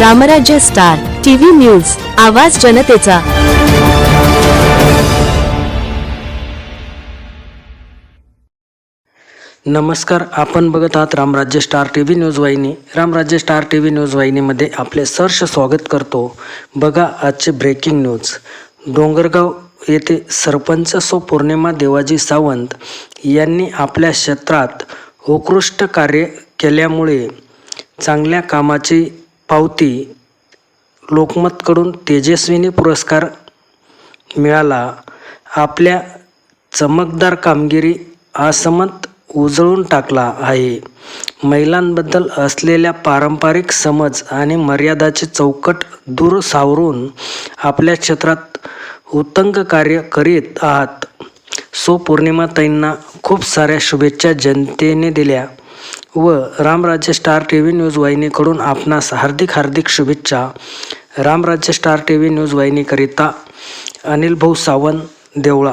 रामराज्य star TV news आवाज जनतेचा. नमस्कार आपण बघत आहात Ramrajya star T V news वाहिनी. Ramrajya star T V news वाहिनीमध्ये आपले सर्ष स्वागत करतो. बघा आजचे ब्रेकिंग न्यूज. डोंगरगाव येथे सरपंच सो पौर्णिमा देवाजी सावंत यांनी आपल्या क्षेत्रात उत्कृष्ट कार्य केल्यामुळे चांगल्या कामाची पावती लोकमतकडून तेजस्विनी पुरस्कार मिळाला. आपल्या चमकदार कामगिरी असमत उजळून टाकला आहे. महिलांबद्दल असलेल्या पारंपरिक समज आणि मर्यादाचे चौकट दूर सावरून आपल्या क्षेत्रात उत्तंग कार्य करीत आहात. सो पौर्णिमाताईंना खूप साऱ्या शुभेच्छा जनतेने दिल्या व Ramrajya star T V news वाहिनीकडून आपणास हार्दिक हार्दिक शुभेच्छा. Ramrajya star T V news वाहिनीकरिता Anil Bhau Sawant Deola.